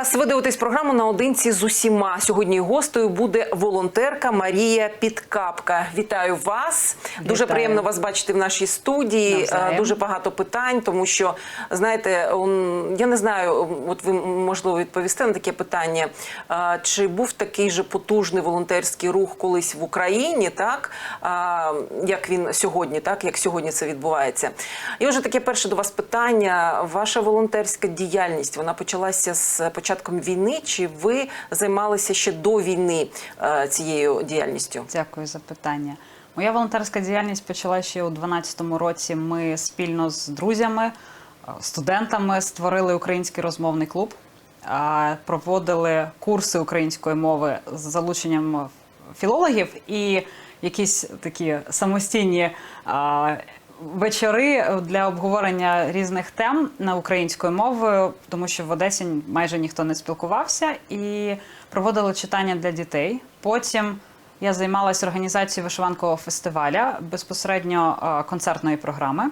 Вітаю вас. Ви дивитесь програму наодинці з усіма. Сьогодні гостею буде волонтерка Марія Підкапка. Вітаю вас. Дуже приємно вас бачити в нашій студії. Навзаєм. Е, Дуже багато питань, тому що знаєте, я не знаю, от ви можливо відповісте на таке питання. Е, Чи був такий же потужний волонтерський рух колись в Україні, так як він сьогодні, так як сьогодні це відбувається? І вже таке перше до вас питання. Ваша волонтерська діяльність вона почалася з початком війни, чи ви займалися ще до війни е, цією діяльністю? Дякую за питання. Моя волонтерська діяльність почалася ще у 2012 році. Ми спільно з друзями, е, студентами створили український розмовний клуб, проводили курси української мови з залученням філологів і якісь такі самостійні. Вечори для обговорення різних тем на українською мовою, тому що в Одесі майже ніхто не спілкувався, і проводили читання для дітей. Потім я займалася організацією вишиванкового фестиваля безпосередньо е, концертної програми.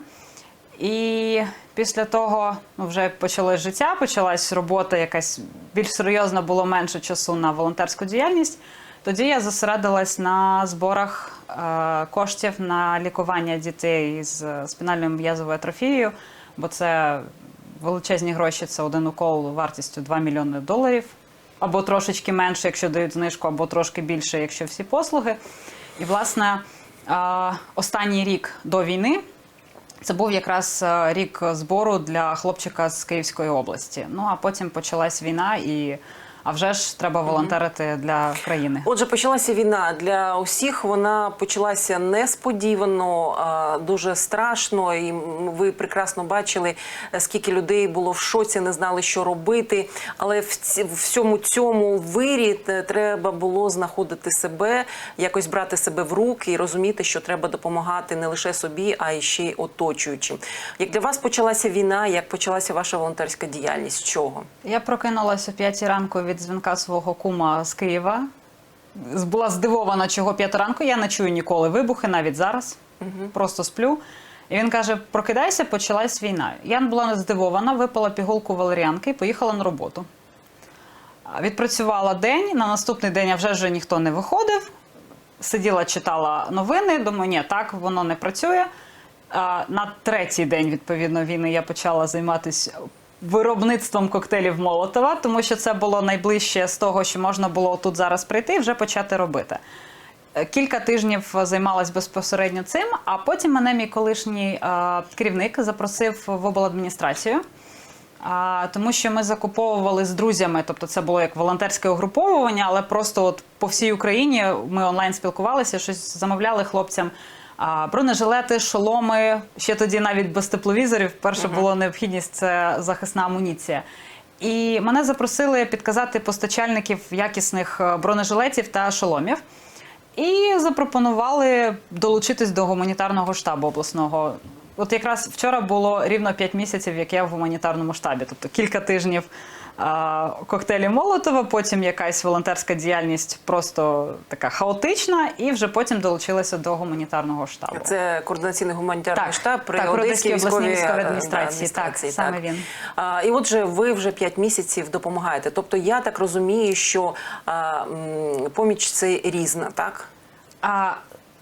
І після того ну, вже почалось життя, почалась робота, якась більш серйозна, було менше часу на волонтерську діяльність. Тоді я зосередилась на зборах е, коштів на лікування дітей з спінальною м'язовою атрофією, бо це величезні гроші, це один укол вартістю 2 мільйони доларів, або трошечки менше, якщо дають знижку, або трошки більше, якщо всі послуги. І, власне, е, останній рік до війни це був якраз е, рік збору для хлопчика з Київської області. Ну а потім почалась війна, і а вже ж треба волонтерити для країни. Отже, почалася війна для усіх. Вона почалася несподівано, дуже страшно. І ви прекрасно бачили, скільки людей було в шоці, не знали, що робити. Але в всьому цьому вирі е, треба було знаходити себе, якось брати себе в руки і розуміти, що треба допомагати не лише собі, а й ще й оточуючим. Як для вас почалася війна, як почалася ваша волонтерська діяльність? З чого? Я прокинулася о п'ятій ранку від дзвінка свого кума з Києва. Була здивована, чого п'ята ранку. Я не чую ніколи вибухи, навіть зараз. Просто сплю. І він каже: прокидайся, почалась війна. Я була здивована, випила пігулку валеріанки і поїхала на роботу. Відпрацювала день. На наступний день а вже ж ніхто не виходив. Сиділа, читала новини. Думаю, ні, так воно не працює. На третій день відповідно війни я почала займатися виробництвом коктейлів Молотова, тому що це було найближче з того, що можна було тут зараз прийти і вже почати робити. Е, Кілька тижнів займалась безпосередньо цим, а потім мене мій колишній е, керівник запросив в обладміністрацію. А, тому що ми закуповували з друзями, тобто це було як волонтерське угруповування, але просто от по всій Україні ми онлайн спілкувалися, щось замовляли хлопцям. А, бронежилети, шоломи, ще тоді навіть без тепловізорів. Перша була необхідність це захисна амуніція. І мене запросили підказати постачальників якісних е, бронежилетів та шоломів. І запропонували долучитись до гуманітарного штабу обласного. От якраз вчора було рівно 5 місяців, як я в гуманітарному штабі, тобто кілька тижнів коктейлі Молотова, потім якась волонтерська діяльність просто така хаотична, і вже потім долучилася до гуманітарного штабу. Це координаційний гуманітарний Так, штаб при так, Одеській обласній військовій військовій е, адміністрації. да, Так, саме він. А, і отже, ви вже 5 місяців допомагаєте. Тобто я так розумію, що а, поміч це різна, так? А,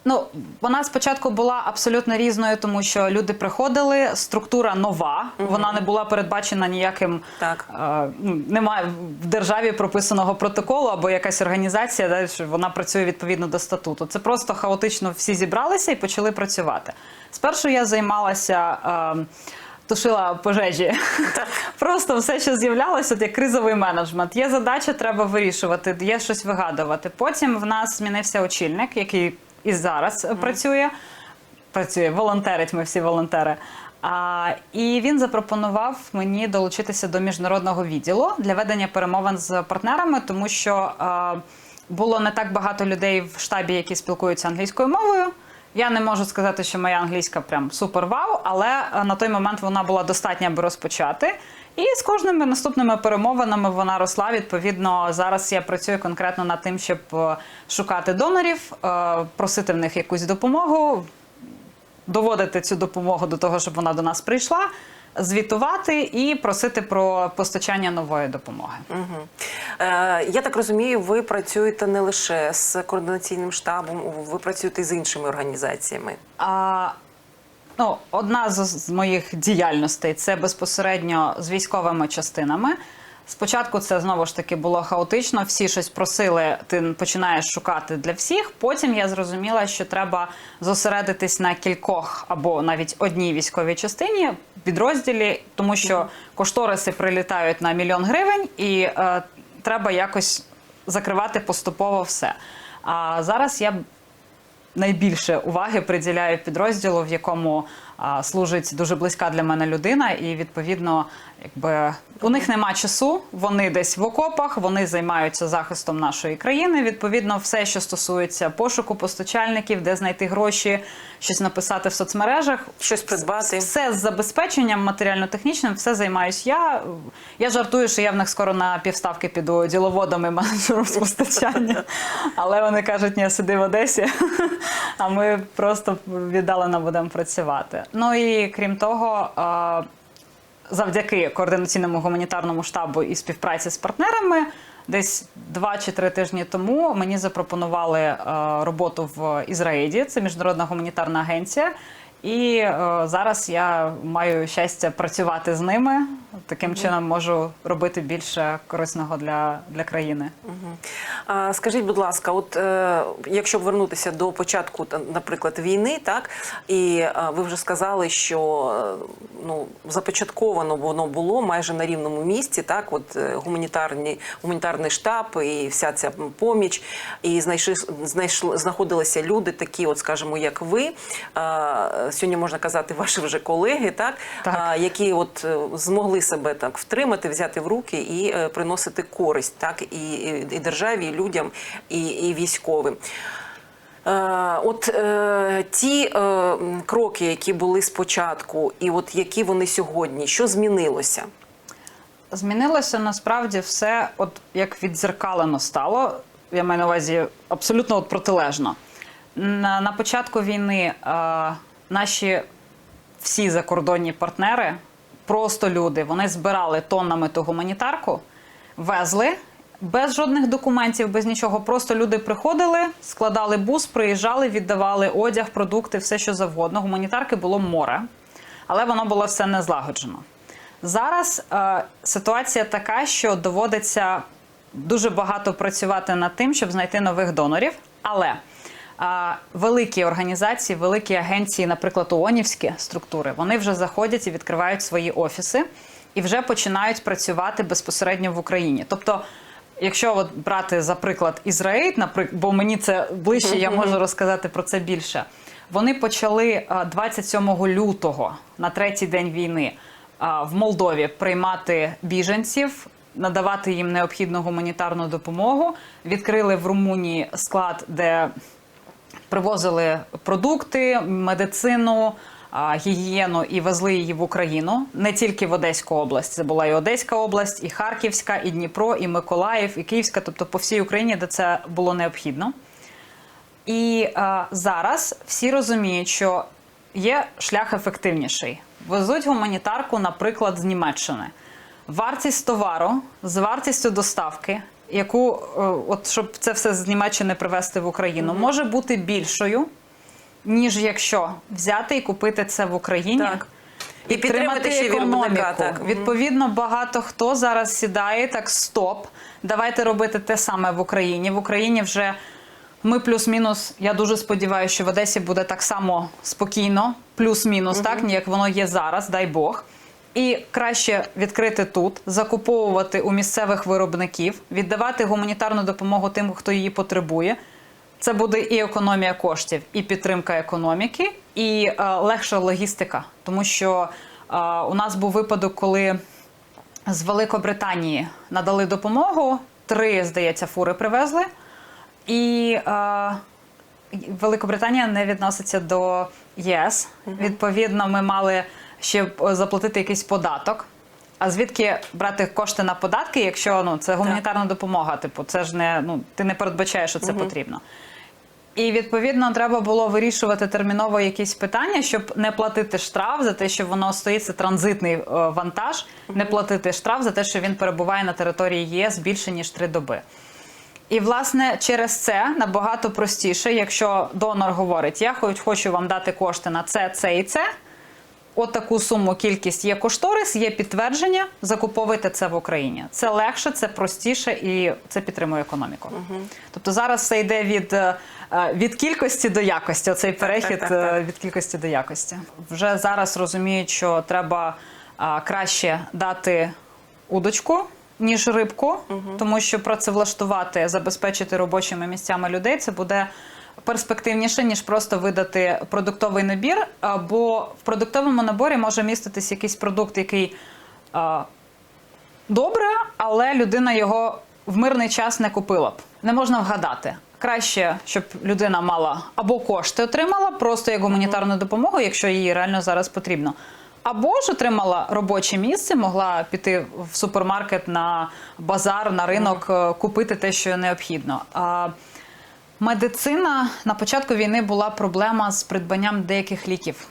ну, вона спочатку була абсолютно різною, тому що люди приходили, структура нова, вона не була передбачена ніяким. Так. е, ну, немає в державі прописаного протоколу або якась організація, да, що вона працює відповідно до статуту. Це просто хаотично всі зібралися і почали працювати. Спершу я займалася. Е, Тушила пожежі. Просто все, що з'являлося, як кризовий менеджмент. Є задача, треба вирішувати, є щось вигадувати. Потім в нас змінився очільник, який і зараз е, працює. Працює, волонтерить, ми всі волонтери. А, і він запропонував мені долучитися до міжнародного відділу для ведення перемовин з партнерами, тому що а, було не так багато людей в штабі, які спілкуються англійською мовою. Я не можу сказати, що моя англійська прям супер вау, але е, на той момент вона була достатня, аби розпочати. І з кожними наступними перемовинами вона росла. Відповідно, зараз я працюю конкретно над тим, щоб е, шукати донорів, е, просити в них якусь допомогу, доводити цю допомогу до того, щоб вона до нас прийшла. Звітувати і просити про постачання нової допомоги. Угу. Е, я так розумію, ви працюєте не лише з координаційним штабом, ви працюєте з іншими організаціями. А, ну, одна з, з моїх діяльностей це безпосередньо з військовими частинами. Спочатку це знову ж таки було хаотично, всі щось просили, ти починаєш шукати для всіх. Потім я зрозуміла, що треба зосередитись на кількох або навіть одній військовій частині, підрозділі, тому що кошториси прилітають на мільйон гривень, і е, треба якось закривати поступово все. А зараз я найбільше уваги приділяю підрозділу, в якому а, служить дуже близька для мене людина, і відповідно, якби у них нема часу, вони десь в окопах, вони займаються захистом нашої країни. Відповідно, все, що стосується пошуку постачальників, де знайти гроші, щось написати в соцмережах. Щось придбати. Все з забезпеченням матеріально-технічним, все займаюсь я. Я жартую, що я в них скоро на півставки піду діловодом і менеджером з постачання. Але вони кажуть, ні, сиди в Одесі, а ми просто віддалено будемо працювати. Ну і крім того, завдяки координаційному гуманітарному штабу і співпраці з партнерами. Десь два чи три тижні тому мені запропонували е, роботу в Ізраїлі. Це міжнародна гуманітарна агенція. І е, зараз я маю щастя працювати з ними. Таким чином можу робити більше корисного для, для країни. А, скажіть, будь ласка, от е, якщо вернутися до початку, наприклад, війни, так і е, ви вже сказали, що е, ну започатковано воно було майже на рівному місці, так, от е, гуманітарні гуманітарний штаб і вся ця поміч, і знайшли знайшли знаходилися люди, такі, от скажімо, як ви. Е, сьогодні можна казати, ваші вже колеги, так, Так. Які от е, змогли себе так втримати, взяти в руки і е, приносити користь, так і, і, і державі, і людям, і, і військовим. Е, От е, ті е, кроки, які були спочатку, і от які вони сьогодні, що змінилося? Змінилося насправді все, от як відзеркалено стало. Я маю на увазі абсолютно от протилежно. На, на початку війни е, наші всі закордонні партнери, просто люди, вони збирали тоннами ту гуманітарку, везли без жодних документів, без нічого. Просто люди приходили, складали бус, приїжджали, віддавали одяг, продукти, все що завгодно. Гуманітарки було море, але воно було все не злагоджено. Зараз е, ситуація така, що доводиться дуже багато працювати над тим, щоб знайти нових донорів. Але великі організації, великі агенції, наприклад, ООНівські структури, вони вже заходять і відкривають свої офіси і вже починають працювати безпосередньо в Україні. Тобто, якщо от брати за приклад Ізраїль, наприк- бо мені це ближче, я можу розказати про це більше. Вони почали е, 27 лютого на третій день війни в Молдові приймати біженців, надавати їм необхідну гуманітарну допомогу. Відкрили в Румунії склад, де привозили продукти, медицину, гігієну і везли її в Україну не тільки в Одеську область. Це була і Одеська область, і Харківська, і Дніпро, і Миколаїв, і Київська, тобто по всій Україні, де це було необхідно. І е, зараз всі розуміють, що є шлях ефективніший. Везуть гуманітарку, наприклад, з Німеччини. Вартість товару з вартістю доставки, яку, е, от щоб це все з Німеччини привезти в Україну, може бути більшою, ніж якщо взяти і купити це в Україні. Так. І підтримати ще економіку. так. Відповідно, багато хто зараз сідає так: стоп, давайте робити те саме в Україні. В Україні вже ми плюс-мінус. Я дуже сподіваюся, що в Одесі буде так само спокійно, плюс-мінус, так як воно є зараз, дай Бог. І краще відкрити тут, закуповувати у місцевих виробників, віддавати гуманітарну допомогу тим, хто її потребує. Це буде і економія коштів, і підтримка економіки, і е, легша логістика. Тому що е, у нас був випадок, коли з Великобританії надали допомогу, три, здається, фури привезли. І е, Великобританія не відноситься до ЄС. Відповідно, ми мали ще е, заплатити якийсь податок. А звідки брати кошти на податки, якщо ну це гуманітарна допомога? Типу, це ж не ну ти не передбачаєш, що це потрібно. І відповідно треба було вирішувати терміново якісь питання, щоб не платити штраф за те, що воно стоїть це транзитний е, вантаж, не платити штраф за те, що він перебуває на території ЄС більше ніж три доби. І власне через це набагато простіше, якщо донор говорить: я хочу вам дати кошти на це, це і це. От таку суму кількість є кошторис, є підтвердження, закуповуйте це в Україні. Це легше, це простіше і це підтримує економіку. Тобто зараз все йде від, е, е, від кількості до якості. Оцей перехід так, так. е, від кількості до якості. Вже зараз розуміють, що треба краще дати удочку. Ніж рибку, тому що працевлаштувати, забезпечити робочими місцями людей це буде перспективніше, ніж просто видати продуктовий набір. Бо в продуктовому наборі може міститись якийсь продукт, який а, добре, але людина його в мирний час не купила б. Не можна вгадати. Краще, щоб людина мала або кошти отримала, просто як гуманітарну допомогу, якщо їй реально зараз потрібно. Або ж отримала робоче місце, могла піти в супермаркет на базар, на ринок, е, купити те, що необхідно. Медицина на початку війни була проблема з придбанням деяких ліків.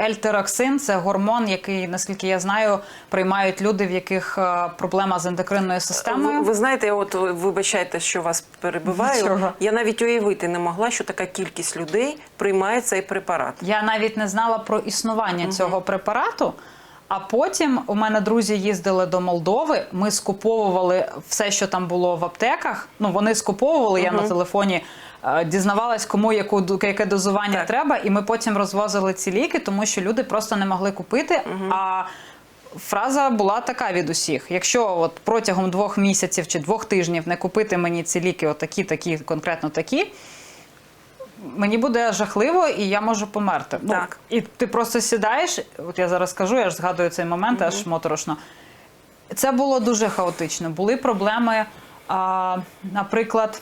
Ельтероксин це гормон, який, наскільки я знаю, приймають люди, в яких проблема з ендокринною системою. Ви, ви знаєте, от вибачайте, що вас перебиваю. Нічого. Я навіть уявити не могла, що така кількість людей приймає цей препарат. Я навіть не знала про існування цього препарату. А потім у мене друзі їздили до Молдови. Ми скуповували все, що там було в аптеках. Ну вони скуповували. Я на телефоні е, дізнавалась, кому яку яке дозування Так. треба, і ми потім розвозили ці ліки, тому що люди просто не могли купити. А фраза була така від усіх: якщо от протягом двох місяців чи двох тижнів не купити мені ці ліки, отакі, такі, конкретно такі. Мені буде жахливо, і я можу померти. Так. Ну, і ти просто сідаєш. От я зараз скажу, я ж згадую цей момент, аж моторошно. Це було дуже хаотично. Були проблеми, а, наприклад,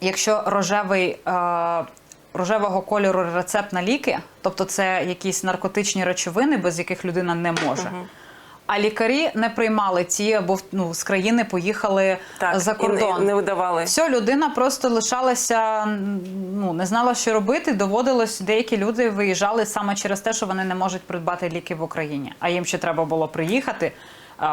якщо рожевий. А, Рожевого кольору рецепт на ліки, тобто це якісь наркотичні речовини, без яких людина не може. А лікарі не приймали ті, бо ну, з країни поїхали Так, за і не- кордон. не видавали. Все, людина просто лишалася, ну не знала, що робити. Доводилось, деякі люди виїжджали саме через те, що вони не можуть придбати ліки в Україні. А їм ще треба було приїхати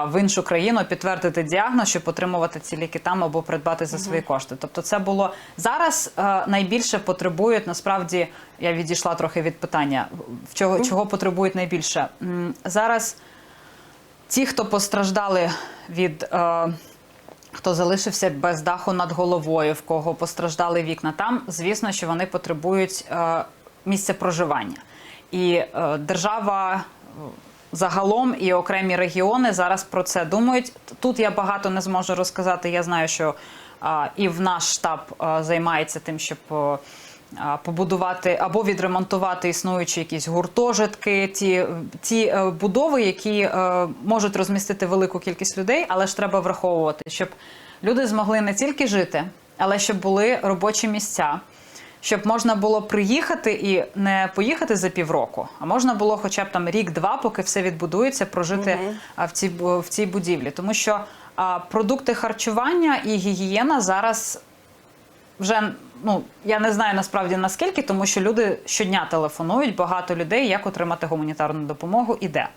в іншу країну, підтвердити діагноз, щоб отримувати ці ліки там або придбати за свої кошти. Тобто, це було зараз е, найбільше потребують. Насправді я відійшла трохи від питання. В чого, чого потребують найбільше зараз. Ті, хто постраждали від е, хто залишився без даху над головою, в кого постраждали вікна, там звісно, що вони потребують е, місця проживання. І е, держава. е, Загалом і окремі регіони зараз про це думають. Тут я багато не зможу розказати. Я знаю, що а, і в наш штаб а, займається тим, щоб а, побудувати або відремонтувати існуючі якісь гуртожитки, ті, ті е, будови, які е, можуть розмістити велику кількість людей, але ж треба враховувати, щоб люди змогли не тільки жити, але щоб були робочі місця. Щоб можна було приїхати і не поїхати за півроку, а можна було хоча б там рік-два, поки все відбудується, прожити а, в цій в цій будівлі. Тому що а, продукти харчування і гігієна зараз вже ну я не знаю насправді наскільки, тому що люди щодня телефонують, багато людей, як отримати гуманітарну допомогу і де.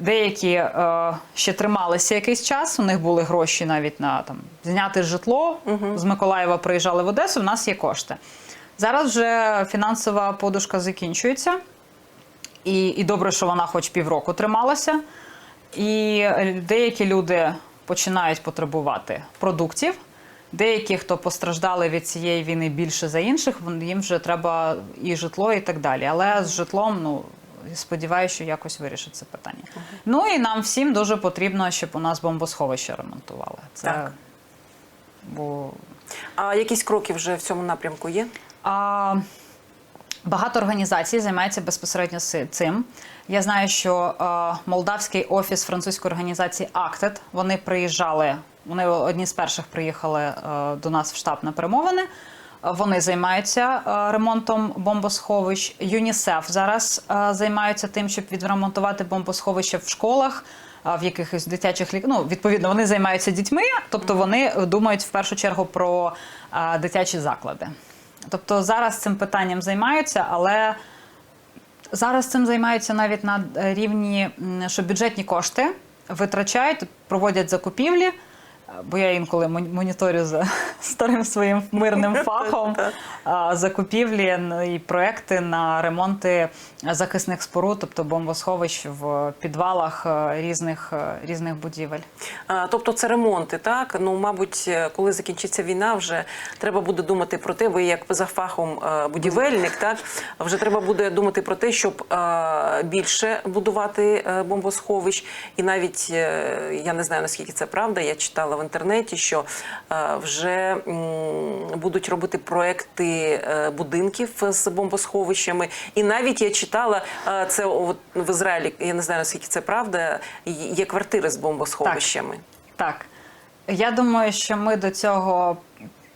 Деякі е, ще трималися якийсь час. У них були гроші навіть на там зняти житло. З Миколаєва приїжджали в Одесу. У нас є кошти. Зараз вже фінансова подушка закінчується, і, і добре, що вона хоч півроку трималася. І е, деякі люди починають потребувати продуктів. Деякі, хто постраждали від цієї війни більше за інших, їм вже треба і житло, і так далі. Але з житлом, ну сподіваюся, що якось вирішить це питання. Ну і нам всім дуже потрібно, щоб у нас бомбосховище ремонтували. Це Так. бо А якісь кроки вже в цьому напрямку є? а, багато організацій займається безпосередньо цим. Я знаю, що а, молдавський офіс французької організації Acted, вони приїжджали, вони одні з перших приїхали е, до нас в штаб на перемовини. Е, Вони займаються е, ремонтом бомбосховищ. ЮНІСЕФ зараз е, займаються тим, щоб відремонтувати бомбосховища в школах, в якихось дитячих лік... ну, відповідно, вони займаються дітьми, тобто вони думають в першу чергу про а, дитячі заклади. Тобто зараз цим питанням займаються, але зараз цим займаються навіть на е, рівні, що бюджетні кошти витрачають, проводять закупівлі. Бо я інколи мон- моніторю за старим своїм мирним фахом закупівлі і проекти на ремонти захисних споруд, тобто бомбосховищ в підвалах е, різних, е, різних будівель. А, Тобто це ремонти, так? Ну, мабуть, е, коли закінчиться війна, вже треба буде думати про те, ви як за фахом будівельник, так? Вже треба буде думати про те, щоб більше будувати бомбосховищ. І навіть, я не знаю, наскільки це правда, я читала в інтернеті, що е, вже будуть робити проекти е, будинків з бомбосховищами. І навіть я читала, е, це от в Ізраїлі, я не знаю, наскільки це правда, є квартири з бомбосховищами. Так. Я думаю, що ми до цього,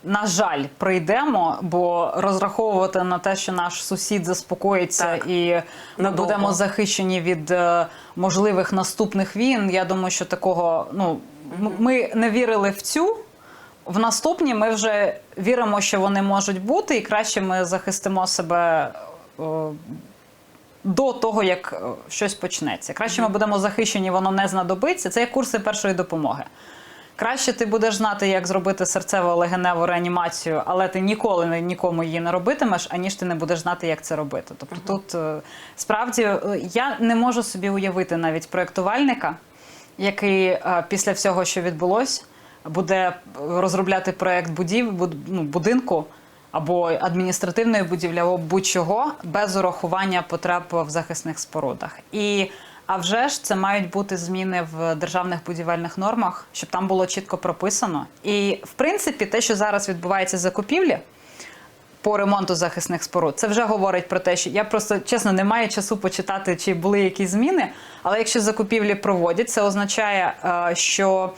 на жаль, прийдемо, бо розраховувати на те, що наш сусід заспокоїться Так. і ми Надовго. будемо захищені від можливих наступних війн. Я думаю, що такого, ну, ми не вірили в цю. В наступні ми вже віримо, що вони можуть бути, і краще ми захистимо себе е, до того, як е, щось почнеться. Краще ми будемо захищені, воно не знадобиться. Це як курси першої допомоги. Краще ти будеш знати, як зробити серцево-легеневу реанімацію, але ти ніколи нікому її не робитимеш, аніж ти не будеш знати, як це робити. Тобто тут е, справді я не можу собі уявити навіть проєктувальника, який е, після всього, що відбулось, буде розробляти проєкт будів, буд- ну, будинку або адміністративної будівлі, або будь-чого без урахування потреб в захисних спорудах. І а вже ж це мають бути зміни в державних будівельних нормах, щоб там було чітко прописано. І в принципі, те, що зараз відбувається закупівлі по ремонту захисних споруд, це вже говорить про те, що я просто чесно не маю часу почитати, чи були якісь зміни. Але якщо закупівлі проводять, це означає, е, що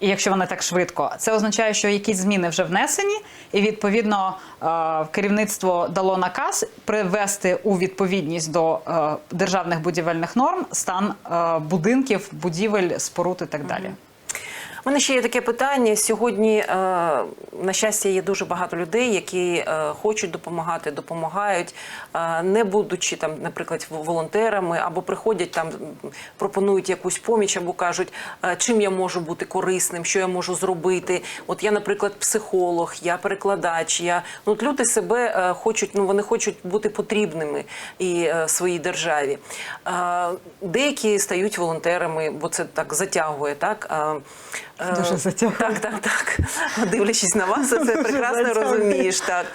і якщо вони так швидко, це означає, що якісь зміни вже внесені, і відповідно е, керівництво дало наказ привести у відповідність до е, державних будівельних норм стан будинків, будівель, споруд і так далі. Мене ще є таке питання. Сьогодні, е, на щастя, є дуже багато людей, які е, хочуть допомагати, допомагають, е, не будучи там, наприклад, волонтерами, або приходять там, пропонують якусь поміч, або кажуть, чим я можу бути корисним, що я можу зробити. От я, наприклад, психолог, я перекладач. Я ну от люди себе хочуть, ну вони хочуть бути потрібними і своїй державі. Деякі стають волонтерами, бо це так затягує, так. Е, Дуже затягує. Так, так, так. Дивлячись на вас, це прекрасно затягує. розумієш. Так.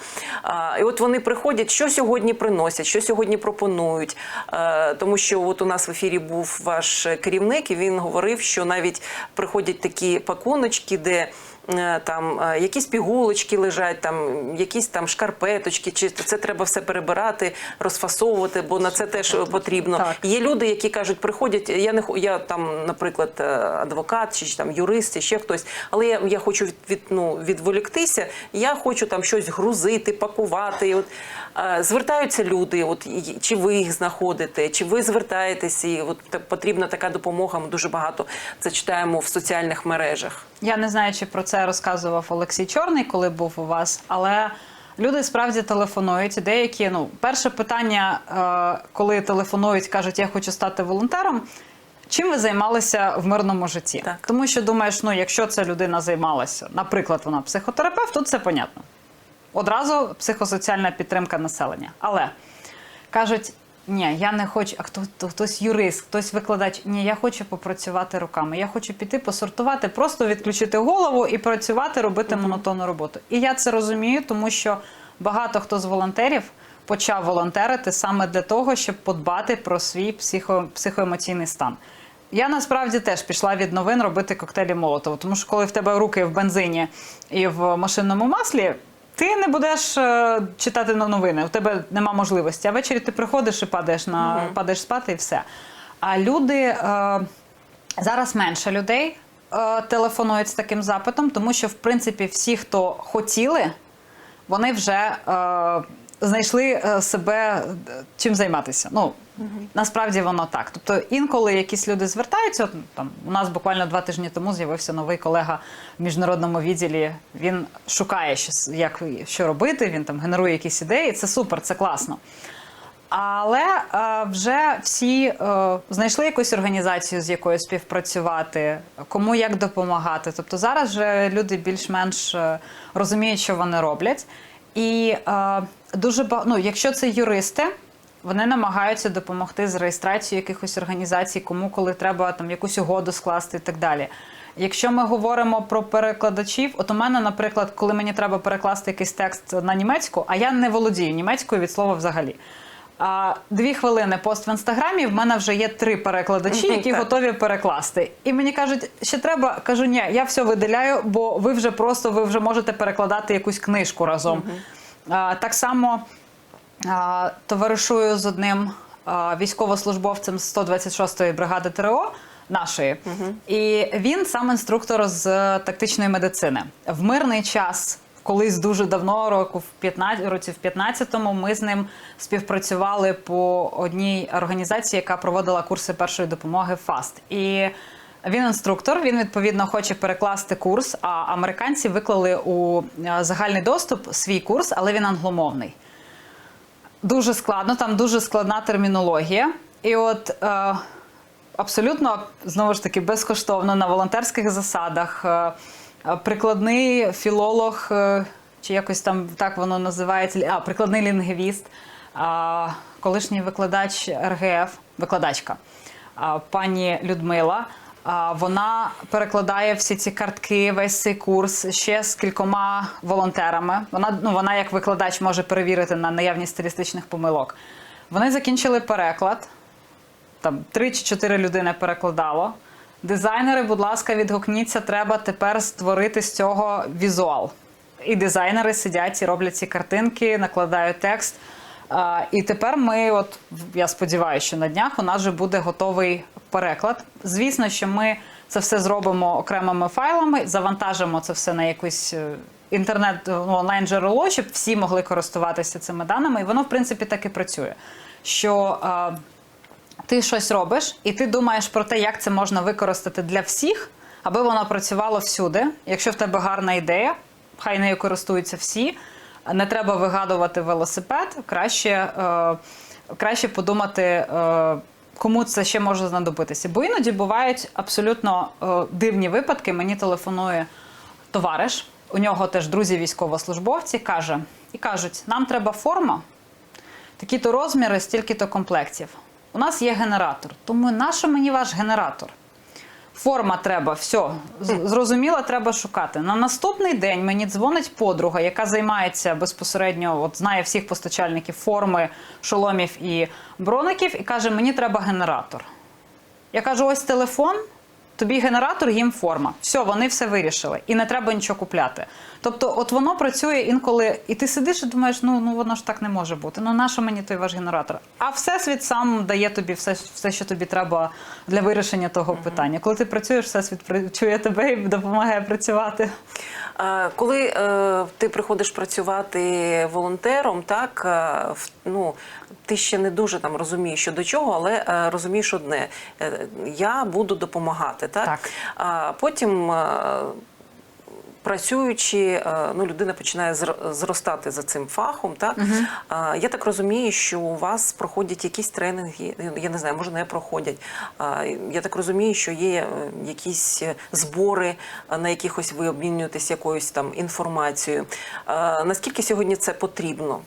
А, і от вони приходять, що сьогодні приносять, що сьогодні пропонують. Е, тому що от у нас в ефірі був ваш керівник, і він говорив, що навіть приходять такі пакуночки, де. Е, Там е, якісь пігулочки лежать, там якісь там шкарпеточки, чи це треба все перебирати, розфасовувати, бо на це теж потрібно. Так. Є люди, які кажуть, приходять. Я не я там, наприклад, е, адвокат чи там юрист, чи ще хтось, але я, я хочу від, від ну відволіктися. Я хочу там щось грузити, пакувати. От звертаються люди. От чи ви їх знаходите, чи ви звертаєтесь, і от потрібна така допомога. Ми дуже багато це читаємо в соціальних мережах. Я не знаю, чи про це розказував Олексій Чорний, коли був у вас, але люди справді телефонують. І Деякі, ну, перше питання, е, коли телефонують, кажуть, я хочу стати волонтером. Чим ви займалися в мирному житті? Так. Тому що думаєш, ну якщо ця людина займалася, наприклад, вона психотерапевт, тут це понятно. Одразу психосоціальна підтримка населення. Але кажуть, ні, я не хочу, а хто, хто хтось юрист, хтось викладач. Ні, я хочу попрацювати руками. Я хочу піти посортувати, просто відключити голову і працювати, робити монотонну роботу. І я це розумію, тому що багато хто з волонтерів почав волонтерити саме для того, щоб подбати про свій психо, психоемоційний стан. Я насправді теж пішла від новин робити коктейлі Молотова, тому що коли в тебе руки в бензині і в машинному маслі, ти не будеш е, читати на новини, у тебе нема можливості. А ввечері ти приходиш і падаєш на падаєш спати, і все. А люди е, зараз менше людей е, телефонують з таким запитом, тому що в принципі всі, хто хотіли, вони вже е, знайшли е, себе е, чим займатися. Ну, Насправді воно так. Тобто інколи якісь люди звертаються. Там у нас буквально два тижні тому з'явився новий колега в міжнародному відділі. Він шукає щось, як що робити. Він там генерує якісь ідеї. Це супер, це класно. Але е, вже всі е, знайшли якусь організацію, з якою співпрацювати, кому як допомагати. Тобто зараз вже люди більш-менш е, розуміють, що вони роблять. І е, дуже ну, якщо це юристи, вони намагаються допомогти з реєстрацією якихось організацій, кому коли треба там якусь угоду скласти і так далі. Якщо ми говоримо про перекладачів, от у мене, наприклад, коли мені треба перекласти якийсь текст на німецьку, а я не володію німецькою від слова взагалі. А, дві хвилини пост в інстаграмі. В мене вже є три перекладачі, які готові перекласти. І мені кажуть, ще треба. Кажу, ні, я все виділяю, бо ви вже просто ви вже можете перекладати якусь книжку разом. А, так само товаришую з одним військовослужбовцем з 126-ї бригади ТРО нашої, і він сам інструктор з тактичної медицини. В мирний час. Колись дуже давно, року в 15, році в 15-му, ми з ним співпрацювали по одній організації, яка проводила курси першої допомоги ФАСТ. І він інструктор, він відповідно хоче перекласти курс. А американці виклали у е, загальний доступ свій курс, але він англомовний дуже складно, там дуже складна термінологія. І от е, абсолютно знову ж таки безкоштовно на волонтерських засадах. Е, е, прикладний філолог, е, чи якось там так воно називається, а прикладний лінгвіст, а, колишній викладач РГФ, викладачка а, пані Людмила. Вона перекладає всі ці картки, весь цей курс ще з кількома волонтерами. Вона ну вона як викладач може перевірити на наявність стилістичних помилок. Вони закінчили переклад. Там три чи чотири людини перекладало. Дизайнери, будь ласка, відгукніться, треба тепер створити з цього візуал. І дизайнери сидять і роблять ці картинки, накладають текст. І тепер ми, от я сподіваюся, що на днях у нас вже буде готовий переклад. Звісно, що ми це все зробимо окремими файлами, завантажимо це все на якусь е, інтернет ну, онлайн джерело, щоб всі могли користуватися цими даними. І воно, в принципі, так і працює. Що а, ти щось робиш, і ти думаєш про те, як це можна використати для всіх, аби воно працювало всюди. Якщо в тебе гарна ідея, хай нею користуються всі. Не треба вигадувати велосипед, краще, е, краще подумати, е, кому це ще може знадобитися. Бо іноді бувають абсолютно е, дивні випадки. Мені телефонує товариш, у нього теж друзі військовослужбовці, каже, і кажуть: нам треба форма, такі-то розміри, стільки-то комплектів. У нас є генератор. Тому нащо мені ваш генератор? Форма треба, все, зрозуміло, треба шукати. На наступний день мені дзвонить подруга, яка займається безпосередньо, от знає всіх постачальників форми, шоломів і броників, і каже: мені треба генератор. Я кажу: ось телефон, тобі генератор, їм форма. Все, вони все вирішили. І не треба нічого купляти. Тобто, от воно працює інколи, і ти сидиш і думаєш, ну, ну воно ж так не може бути. Ну нащо мені той ваш генератор? А всесвіт сам дає тобі все, все що тобі треба для вирішення того питання. Коли ти працюєш, всесвіт чує тебе і допомагає працювати. Коли е, ти приходиш працювати волонтером, так е, ну ти ще не дуже там розумієш, що до чого, але е, розумієш одне: е, я буду допомагати. Так, Так. А потім. е, Працюючи, е, ну людина починає зр- зростати за цим фахом. Так А, я так розумію, що у вас проходять якісь тренінги. Я не знаю, може не проходять. Я так розумію, що є е, якісь е, збори, на якихось ви обмінюєтесь якоюсь там інформацією. Наскільки сьогодні це потрібно?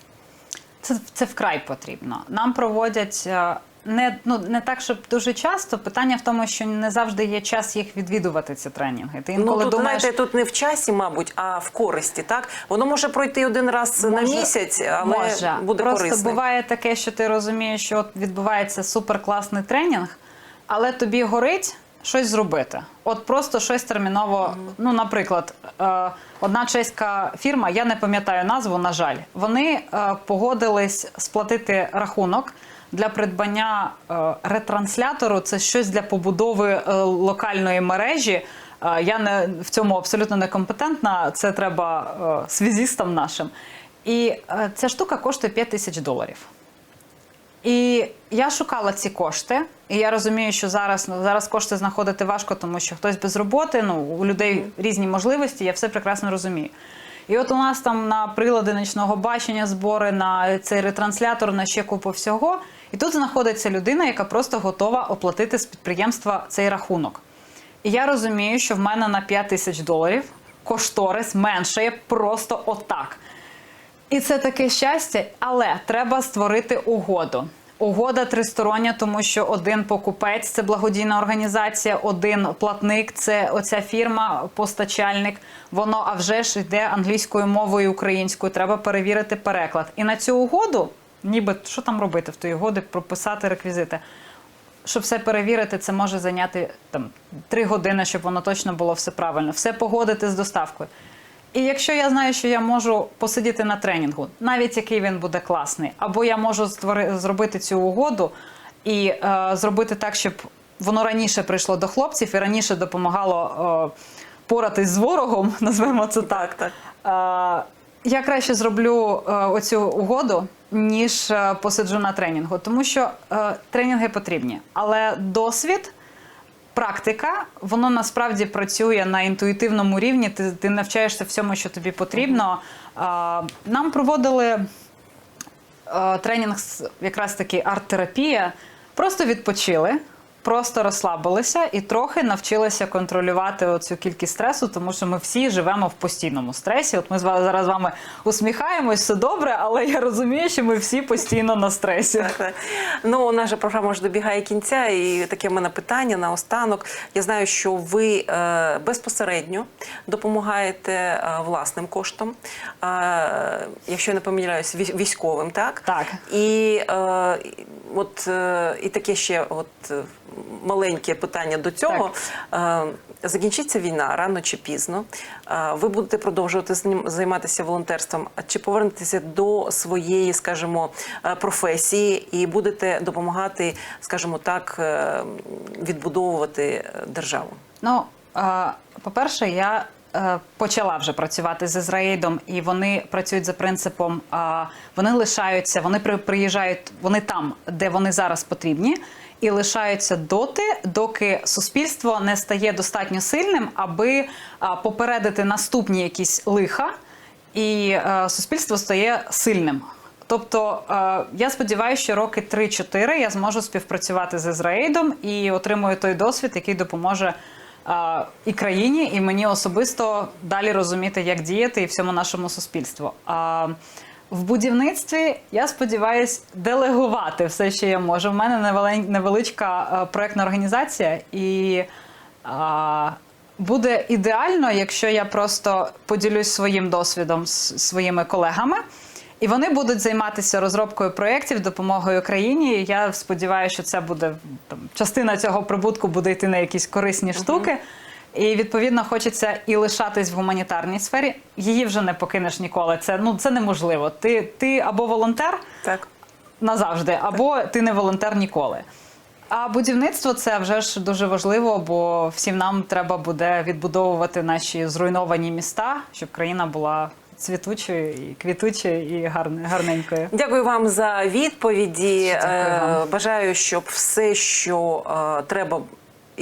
Це, це вкрай потрібно. Нам проводять е, не, ну, не так, щоб дуже часто. Питання в тому, що не завжди є час їх відвідувати, ці тренінги. Ти інколи ну тут думаєш, знаєте, тут не в часі, мабуть, а в користі. Так воно може пройти один раз на місяць, але може. буде Просто корисним. буває таке, що ти розумієш, що от відбувається суперкласний тренінг, але тобі горить щось зробити. От просто щось терміново. Ну, наприклад, е, одна чеська фірма, я не пам'ятаю назву, на жаль, вони е, погодились сплатити рахунок. Для придбання е, ретранслятору це щось для побудови локальної мережі. Я не в цьому абсолютно некомпетентна. Це треба связістам нашим. І ця штука коштує 5 тисяч доларів. І я шукала ці кошти, і я розумію, що зараз ну, зараз кошти знаходити важко, тому що хтось без роботи, ну у людей різні можливості, я все прекрасно розумію. І от у нас там на прилади нічного бачення збори, на цей ретранслятор, на ще купу всього. І тут знаходиться людина, яка просто готова оплатити з підприємства цей рахунок. І я розумію, що в мене на 5 тисяч доларів кошторис меншає просто отак. І це таке щастя, але треба створити угоду. Угода тристороння, тому що один покупець це благодійна організація, один платник це оця фірма, постачальник. Воно а вже ж йде англійською мовою, українською. Треба перевірити переклад. І на цю угоду, ніби що там робити в тій угоді, прописати реквізити. Щоб все перевірити, це може зайняти там три години, щоб воно точно було все правильно, все погодити з доставкою. І якщо я знаю, що я можу посидіти на тренінгу, навіть який він буде класний, або я можу створи, зробити цю угоду і е, зробити так, щоб воно раніше прийшло до хлопців і раніше допомагало е, поратись з ворогом, назвемо це так. Так, Е, я краще зроблю е, оцю угоду, ніж е, посиджу на тренінгу, тому що е, тренінги потрібні, але досвід. Практика, воно насправді працює на інтуїтивному рівні. Ти, ти навчаєшся всьому, що тобі потрібно. Нам проводили е, тренінг якраз таки арт-терапія. Просто відпочили, просто розслабилися і трохи навчилися контролювати оцю кількість стресу, тому що ми всі живемо в постійному стресі. От ми з вами зараз з вами усміхаємось, все добре, але я розумію, що ми всі постійно на стресі. Ну, наша програма вже добігає кінця, і таке в мене питання на останок. Я знаю, що ви е, безпосередньо допомагаєте е, власним коштом, е, якщо я не помиляюсь, вій- військовим, так? Так. І е, і- от е, і таке ще от е, маленьке питання до цього. Е, Закінчиться війна рано чи пізно. Ви будете продовжувати займатися волонтерством. Чи повернетеся до своєї, скажімо, професії і будете допомагати, скажімо так, відбудовувати державу? Ну, е, по-перше, я почала вже працювати з Ізраїлем, і вони працюють за принципом: е, вони лишаються, вони при- приїжджають, вони там, де вони зараз потрібні. І лишаються доти, доки суспільство не стає достатньо сильним, аби попередити наступні якісь лиха, і е, суспільство стає сильним. Тобто е, я сподіваюся, що роки 3-4 я зможу співпрацювати з Ізраїлем і отримую той досвід, який допоможе е, і країні, і мені особисто далі розуміти, як діяти і всьому нашому суспільству. А в будівництві я сподіваюся делегувати все, що я можу. У мене невеличка е, проектна організація, і буде ідеально, якщо я просто поділюсь своїм досвідом з своїми колегами. І вони будуть займатися розробкою проєктів, допомогою країні. Я сподіваюся, що це буде там частина цього прибутку буде йти на якісь корисні штуки. І відповідно хочеться і лишатись в гуманітарній сфері. Її вже не покинеш ніколи. Це ну це неможливо. Ти, ти або волонтер, Так. назавжди, або ти не волонтер ніколи. А будівництво це вже ж дуже важливо, бо всім нам треба буде відбудовувати наші зруйновані міста, щоб країна була цвітучою і квітучою і гарне- гарненькою. Дякую вам за відповіді. Дякую вам. Е, Бажаю, щоб все, що е, треба.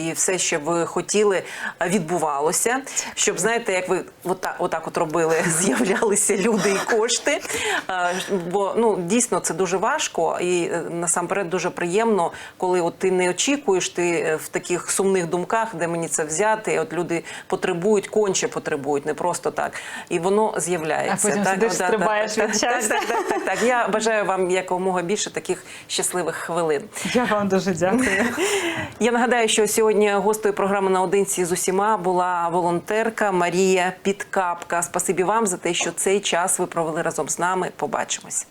І все, що ви хотіли, е, відбувалося. Щоб знаєте, як ви отак, отак от робили, з'являлися люди і кошти. Е, Бо ну дійсно це дуже важко, і е, насамперед дуже приємно, коли от ти не очікуєш, ти в таких сумних думках, де мені це взяти. От люди потребують, конче потребують, не просто так. І воно з'являється. А потім так? сидиш, стрибаєш так, від так, так, так, так, так. Я бажаю вам якомога більше таких щасливих хвилин. Я вам дуже дякую. Я нагадаю, що сьогодні гостею програми наодинці з усіма була волонтерка Марія Підкапка. Спасибі вам за те, що цей час ви провели разом з нами. Побачимось.